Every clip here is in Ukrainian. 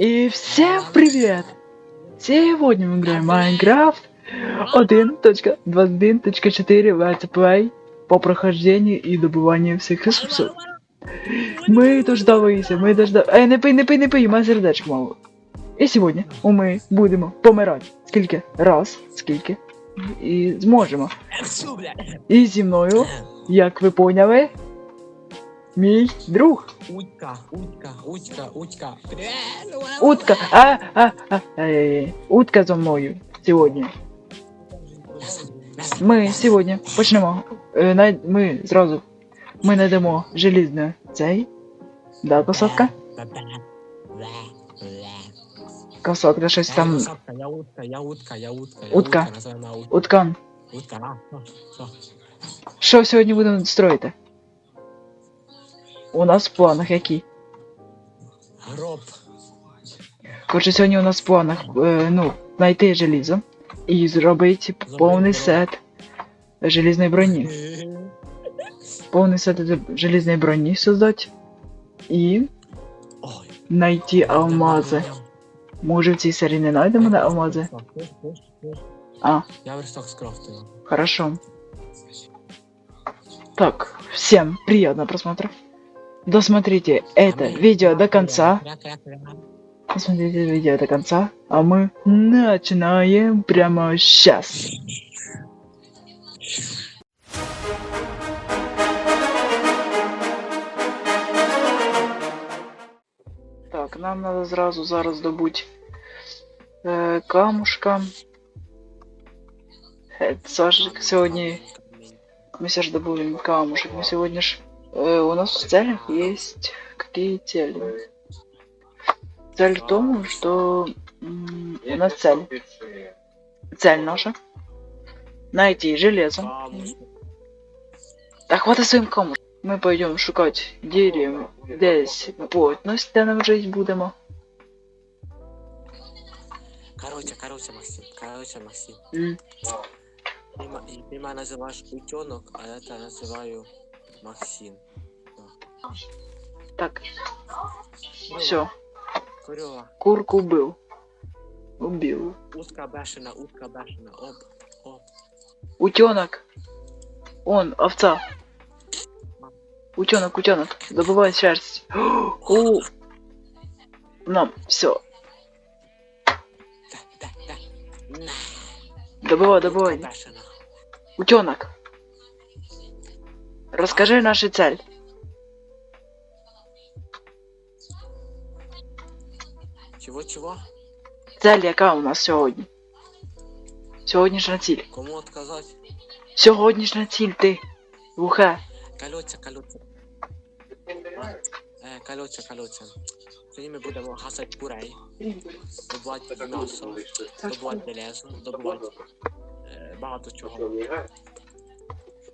И всем привет! Сегодня мы играем Майнкрафт 1.21.4 Let's Play по прохождению и добыванию всех ресурсов. Ми дождалися, ми дождали. Ей, не пий, не пий, не пий, у мене сердечко мало. І сьогодні ми будемо помирати. Скільки? Раз, скільки? І зможемо. І зі мною, як ви поняли, мій друг. Утка, утка, утка, утка. Бля, ну вона- Утка, а, а, а, ай-яй-яй. Утка за мною сьогодні. Ми сьогодні почнемо. Е, най- Ми зразу ми знайдемо желізне цей. Да, косатка? Бля, бля, бля, бля. Косатка щось Я там. косатка, Я утка, я утка, я утка. я Утка. називаємо утка. Уткан. Утка, а, що, що? Що сьогодні будемо строїти? У нас в планах які? Гроб. Коротше, сьогодні у нас в планах е, ну, знайти желізо і зробити повний сет желізної броні. Повний сет желізної броні создати. І знайти алмази. Може в цій серії не знайдемо на алмази? А. Я верстак скрафтив. Хорошо. Так, всем приятного просмотра. Досмотрите это видео до конца. Досмотрите видео до конца. А мы начинаем прямо сейчас. Так, нам надо зразу зараз добуть е, камушка. Е, Сашик, сьогодні мы сейчас добудем камушек. Мы сегодня ж... Э, у нас в целях есть какие цели? Цель в том, что у нас цель. Цель наша. Найти железо. Так вот и своим кому. Ми пойдемо шукати дірі десь плотність, де нам жить будемо. Короче, короче, Максим, короче, Максим. Mm. Дима, Дима називаєш утенок, а я это называю. Максим. Так, все. Курила. Курку убил. Убил. Утка бешена, утка бешена. Оп, оп. Утенок. Он, овца. Утенок, утенок. Добывай шерсть. О! Нам, все. Добывай, добывай. Утенок. Расскажи нашу цель. Чего, чего? Цель, яка у нас сьогодні? Сьогоднішня ціль. Кому отказать? Сьогоднішня ціль, ти. Глухе. Кольоться, кольоться. Е, кольоться, кольоться. Сьогодні ми будемо гасати курей, добувати м'ясо, добувати железо, добувати е, багато чого.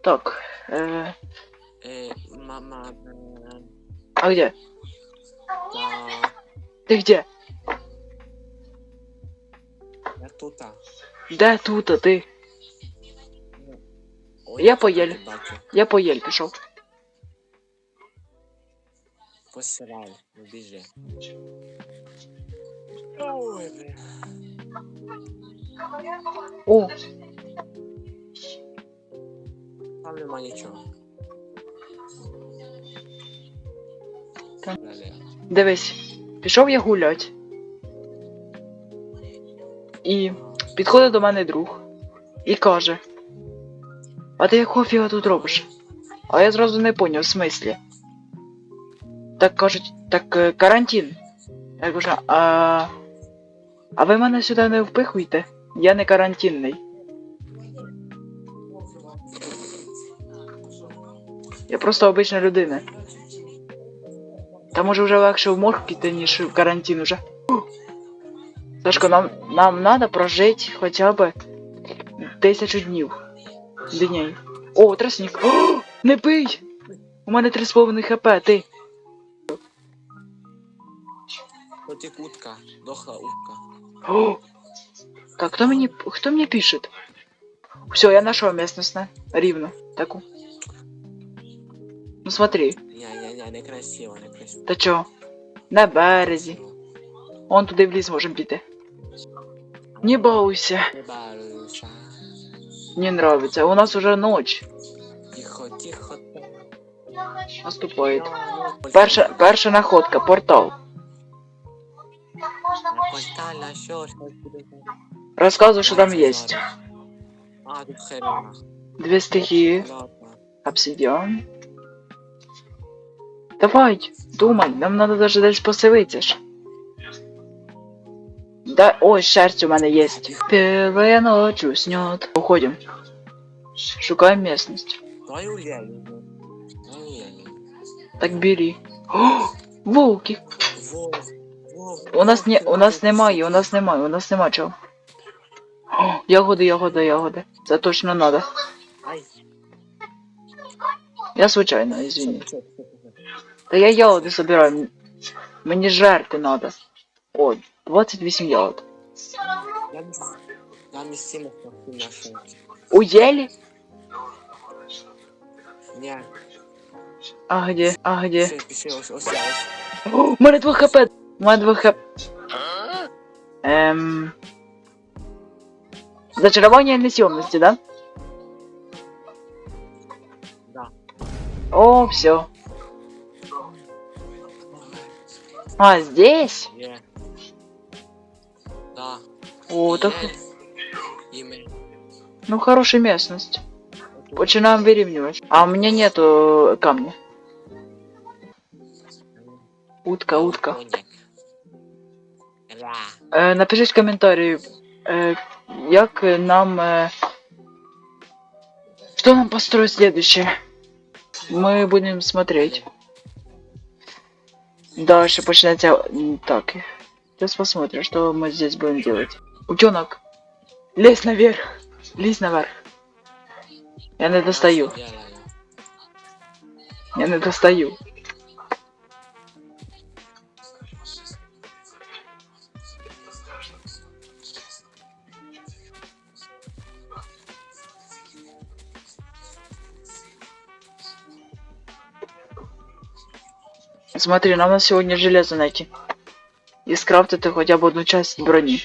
Так. Е, Е, мама, е, а где? та, Ти где? я тута. Де тут, а ти? Ой, Я по бачу. Я по Єль пішов. Посирай, ну біжи. Ой, блін. О, Там нема нічого. Дивись. Пішов я гулять. І підходить до мене друг і каже: А ти якого фіга тут робиш? А я зразу не поняв, в смислі. Так кажуть, так е, карантин. Я кажу, а. А ви мене сюди не впихуйте? Я не карантинний. Я просто обична людина. Та може вже легше в морг піти, ніж в карантин уже. Сашко, нам, нам надо прожити хоча б тисячу днів. Дней. О, тростник. О, не пий! У мене 3,5 хп, ти. Потік утка, дохла утка. О! Так, кто мне, кто мне пишет? Все, я нашел местность, на, ривно, таку. Ну смотри, Ні, ні, ні, некрасиво, некрасиво. та чо? На березі. Он туди в ліс можемо піти. Не бауйся. Не балуйся. Не нравится. У нас уже ночь. Тихо, тихо. Наступает. Перша, перша находка, портал. Портальна, що ж тут буде? Рассказывай, что там есть. А, тут херня. Две стихии, Ладно. обсидиан. Давай, думай, нам надо даже десь поселитися ж. Да, ой, шерсть у мене есть. Первая ночь уснет. Уходим. Шукаем местность. Так бери. О, волки. У нас не, у нас немає, у нас немає, у нас нема чого. О, ягоди, ягоди, ягоди. Це точно надо. Я случайно, извини. Що, що, що, що? Та я ягоди собираю. м- Мені жерти надо. О, 28 ягод. Я міс... Я місцину трохи нашов. У єлі? Ні, А где? А где? пішли, пішли, ось, ось, я, ось. О, у мене 2 хп. У мене 2 хп. Ем... Зачарування несйомності, да? Да. О, все. А, здесь? Є. Да. О, так... Є. Ім'я. Ну, хорошая местность. Отут. Починаем выравнивать. А у меня нету камня. Утка, утка. Коник. Ра. Е, напишіть в коментарі, е, як нам. Е, что нам построить следующее? Мы будем смотреть. Дальше почнется. м, Так. Сейчас посмотрим, что мы здесь будем делать. Утенок. Лезь наверх. Лезь наверх. Я не достаю. Я не достаю. Смотри, нам на сегодня железо найти. И скрафтить хотя бы одну часть брони.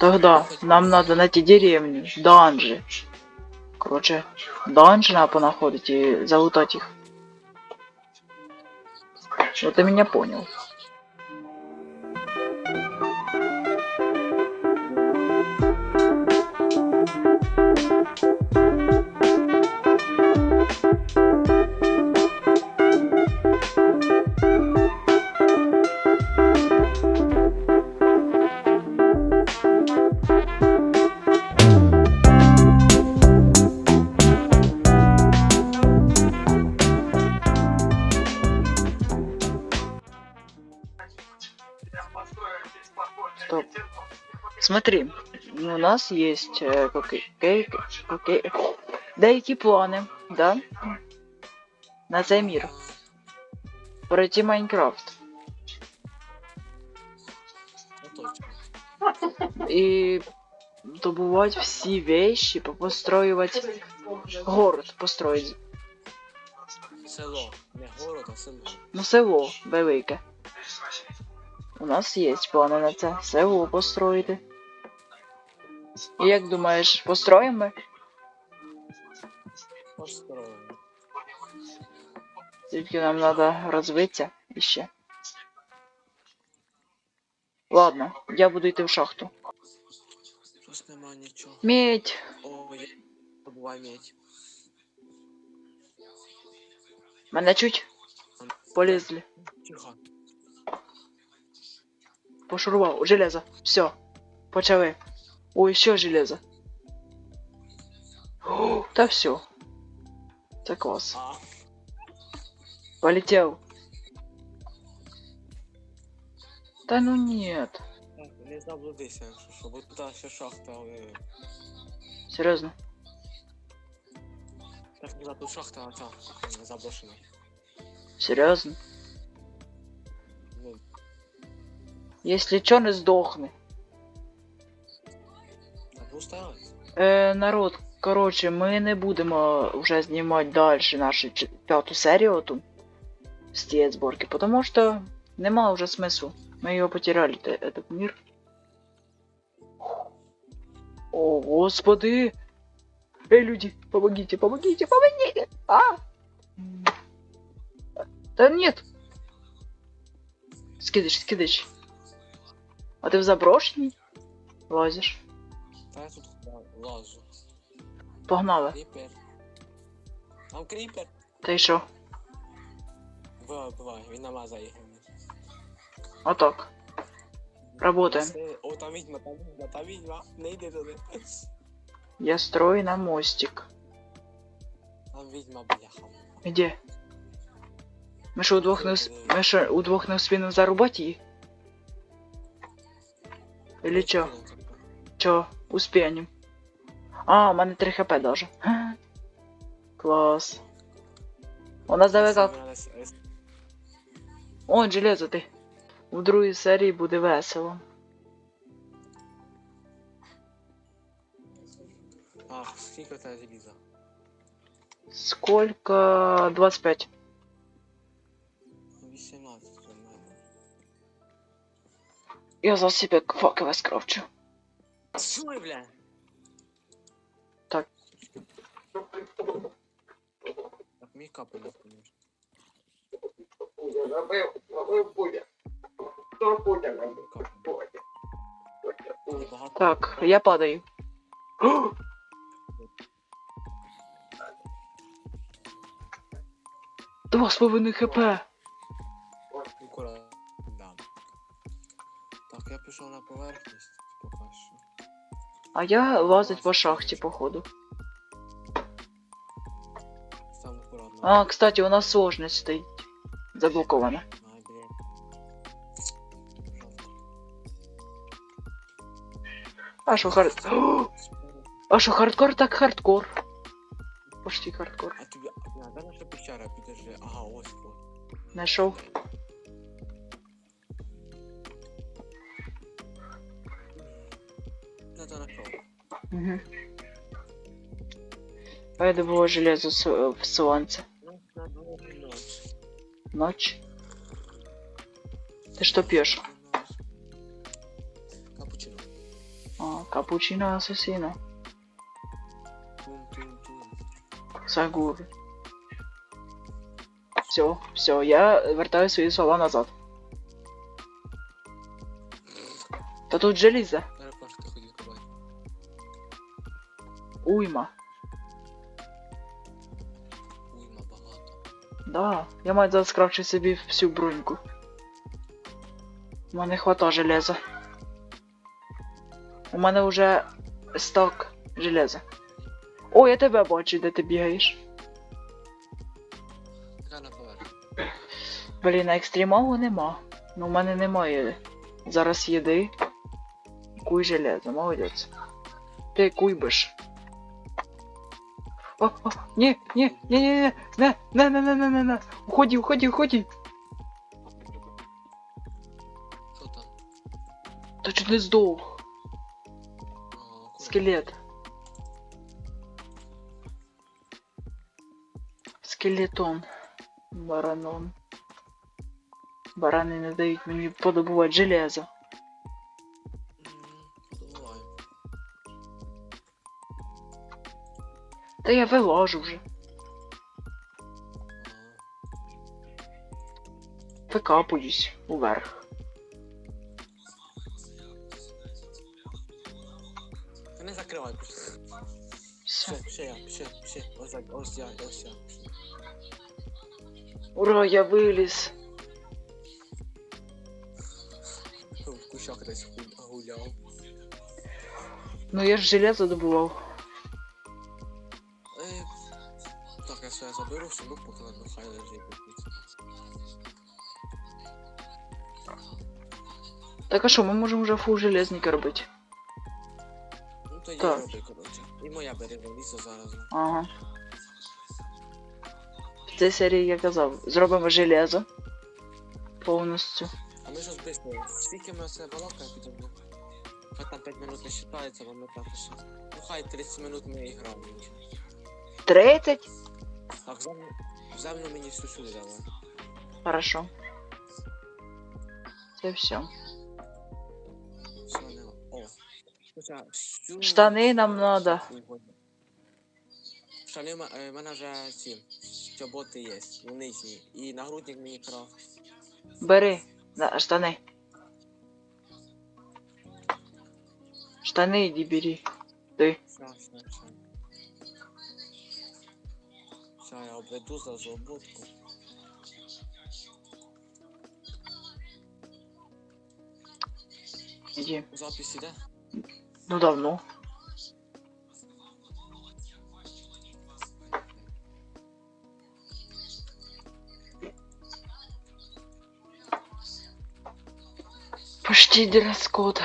Тогда нам надо найти деревню, данжи. Короче, данжи надо понаходить и залутать их. Ну ты меня понял. Стоп. Смотри, у нас есть э, какие, какие, деякі плани, да? На цей мір. Пройти Майнкрафт. И добывать все вещи, построивать город, построить. Село. Не город, а село. Ну, село велике. У нас є плани на це. Село построїти. І як думаєш, построїмо? ми? Построено. Тільки нам треба розвитися іще. Ладно, я буду йти в шахту. Тут нема нічого. Медь! О, я забувай медь. Мене чуть полізли. Тихо. Пошурував. Железо. Все. Почали. Ой, ще железо. О, та все. Це клас. Полетел. Да ну нет. не заблудися, якщо що, бо тут ще шахта. е, Серьезно. Так, не тут шахта, а е, заброшена. Серьезно. Если чё, не сдохни. так поставили. Е, народ, коротше, ми не будемо вже знімати далі нашу ч- п'яту серію оту. з цієї зборки, тому що нема вже смислу. Ми його потеряли, те- этот мир. О, господи! Эй, люди, помогите, помогите, помогите! А! М. Да нет! Скидыш, скидыш. А ты в заброшеній? Лазиш. Та я тут ла- лажу. Погнали. Кріпер. Там кріпер. Та й що? Бувай, він намазає. Отак. Работаем. О, там відьма, там відьма, там відьма. Не йди туди. Я строю на мостик. Там відьма, бляха. Где? Ми що, удвох не, усп- ми що, удвох не успіємо зарубати її? Или чо? Чо? Успінем. А, у мене 3 хп даже. Клас. У нас давай як. О, железо ти. У другій серії буде весело. А, скільки це желіза? Сколько? 25. Я за себе факове скрафчу. Що, бля? Так. Так, мій капель, конечно. Забив. Хто? Багато. Так, я падаю. Два з половиною хп. Поверхність поки що. А я лазить по шахті, походу. Сам акуратно. А, кстати, у нас сложность стоїть. Заблокована. Ай, блін. А що хард... О, А що хардкор, так хардкор. Почти хардкор. А тобі, а, наша пещера, підожди. Ага, ось вот. Знайшов. Ну, то нашов. Угу. А я добываю железо с- э, в солнце. Ну, на дворі ночь. Ночь. Ты что пьешь? Капучино. А, капучино ассасино. Тум-тум-тум. Сагур. Все, все, я вертаю свої слова назад. Та тут желізо. Уйма. Уйма багато. Да, я маю зараз скрафчу собі всю броньку. У мене хвата железа. У мене вже стак железа. О, я тебе бачу, де ти бігаєш. Блін, а екстремалу нема. Ну, у мене немає зараз їди. Куй железо, молодець. Ти куйбиш. О, о, ні, ні, ні, ні, ні, не, не, не, не, не, не, не. Уходи, уходи, уходи. Що там? Та чуть не здох. Ага, акуратно. Скелет. Скелетон. Баранон. Барани не дають мені подобувати железо. Та я вилажу вже. Викапуюсь уверх. Не закривай просто. Все. Все, я, ще, ще. Ось я, ось я, ось я. Ура, я виліз. В кущах десь гуляв. Ну я ж железо добував. Так а що, ми можемо вже фул железника робити. Ну то я Так. роби, коротше. І моя залізо зараз. Ага. В цій серії я казав, зробимо железо. Повністю. А ми щось быстро. Скільки ми це балакаємо підемо? Хай там 5 минут не считається, бо ми так ще. Ну хай 30 минут ми і грали. 30? Так, землю, землю мені всю сюди давай. Хорошо. Це все. Все, Штани нам надо. Штани в мене вже ці чоботи є, у нижній. І нагрудник мені крафт. Бери на штани. Штани іди бери. Ти. Все, все, все. Все, я обведу за зобутку. Іди. Запись іде? Ну давно. Почти дресс-код.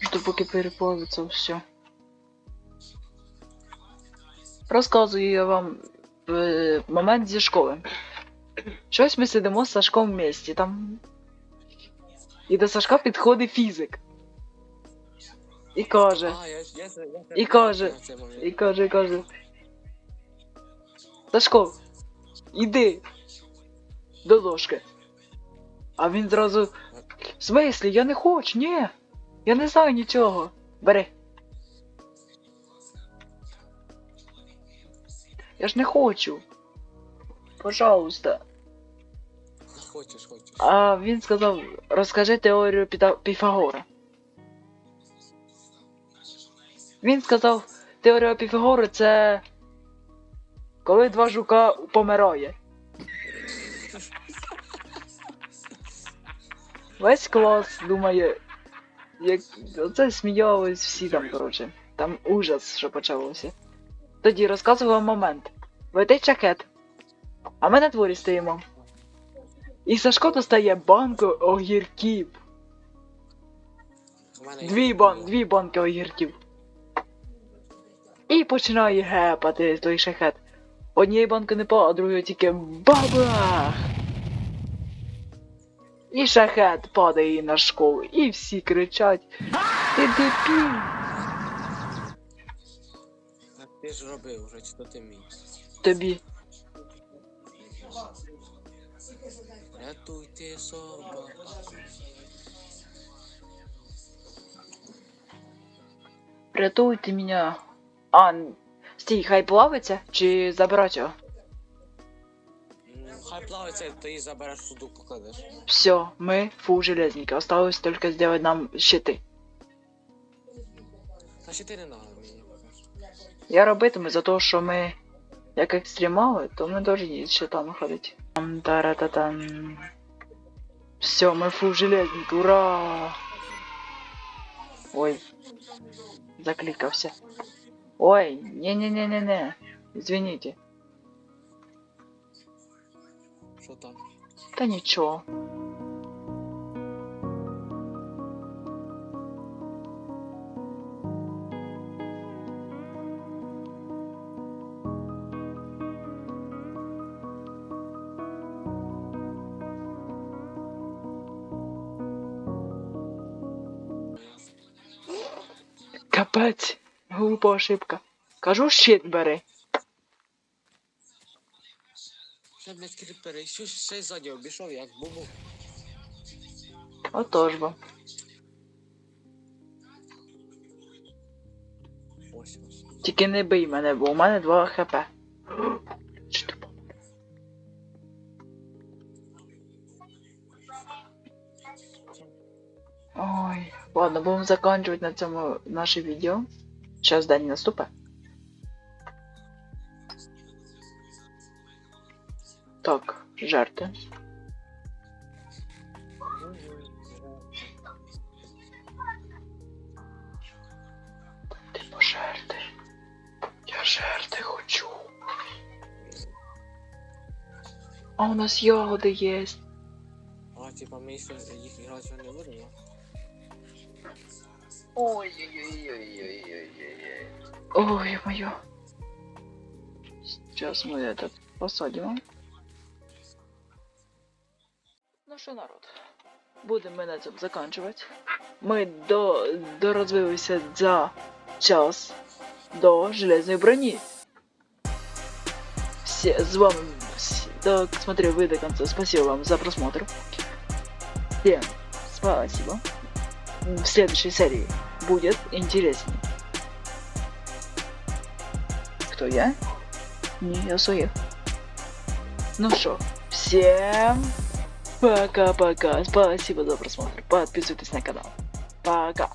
Жду поки переплавиться все. Розказую я вам е, момент зі школи. Щось ми сидимо з Сашком в місті, там. І до Сашка підходить фізик. І каже, А, я, я, я, я, я, І каже, на цей і каже, каже. Сашко, іди до дошки. А він зразу. В смислі, я не хочу, ні. Я не знаю нічого. Бери. Я ж не хочу. Пожалуйста. Хочеш, хочеш. А він сказав, розкажи теорію Піта- Піфагора. Він сказав, теорія Піфагора це коли два жука помирає. Весь клас думає, як оце сміялись всі там, коротше. Там ужас, що почалося. Тоді розказував момент. Летить чакет. А ми на дворі стоїмо. І Сашко достає банку огірків. У мене Дві, бан, дві банки огірків. І починає гепати той шахет. Однієї банки не по, а другої тільки бабах! І шахет падає на школу, і всі кричать. Ти дебіл! Так ти ж робив вже, чи то ти мій. Тобі. Рятуйте собаку. Рятуйте мене. А, стій, хай плавиться чи забирать його? Хай плавиться, ти її забереш суду покладеш. Все, мы фу железники. Осталось только сделать нам щиты. Та ще ти не надо мені. Я робитиму за те, що ми як екстремали, то ми повинні з щитами ходити. Там тарататан. Все, мы фу железник, ура! Ой, закликався. Ой, не-не-не-не-не. Извините. Що там? Та нічого. Капець, глупа ошибка. Кажу, щит бери. Ще, блядь, кріпери, що ще й ззаді обійшов, як бубу. Отож бо. Ось ось. Тільки не бий мене, бо у мене 2 хп. Ой, ладно, будемо закінчувати на цьому наше відео. Зараз день наступить. Так, жарти. Ти пожерти. Я жерти хочу. А у нас ягоди є. А, типа, ми їх грати не? Ой-ой-ой-ой-ой-ой-ой. Ой, моё. Сейчас мы этот посадим. Ну що, народ, будемо ми на цьому закінчувати. Ми до, дорозвилися за час до железної броні. все, с вами с- досмотрел вы до конца. Спасибо вам за просмотр. Всем спасибо. В следующей серии будет интереснее. Кто я? Не, я своих. Ну что, всем пока-пока. Спасибо за просмотр. Подписывайтесь на канал. Пока.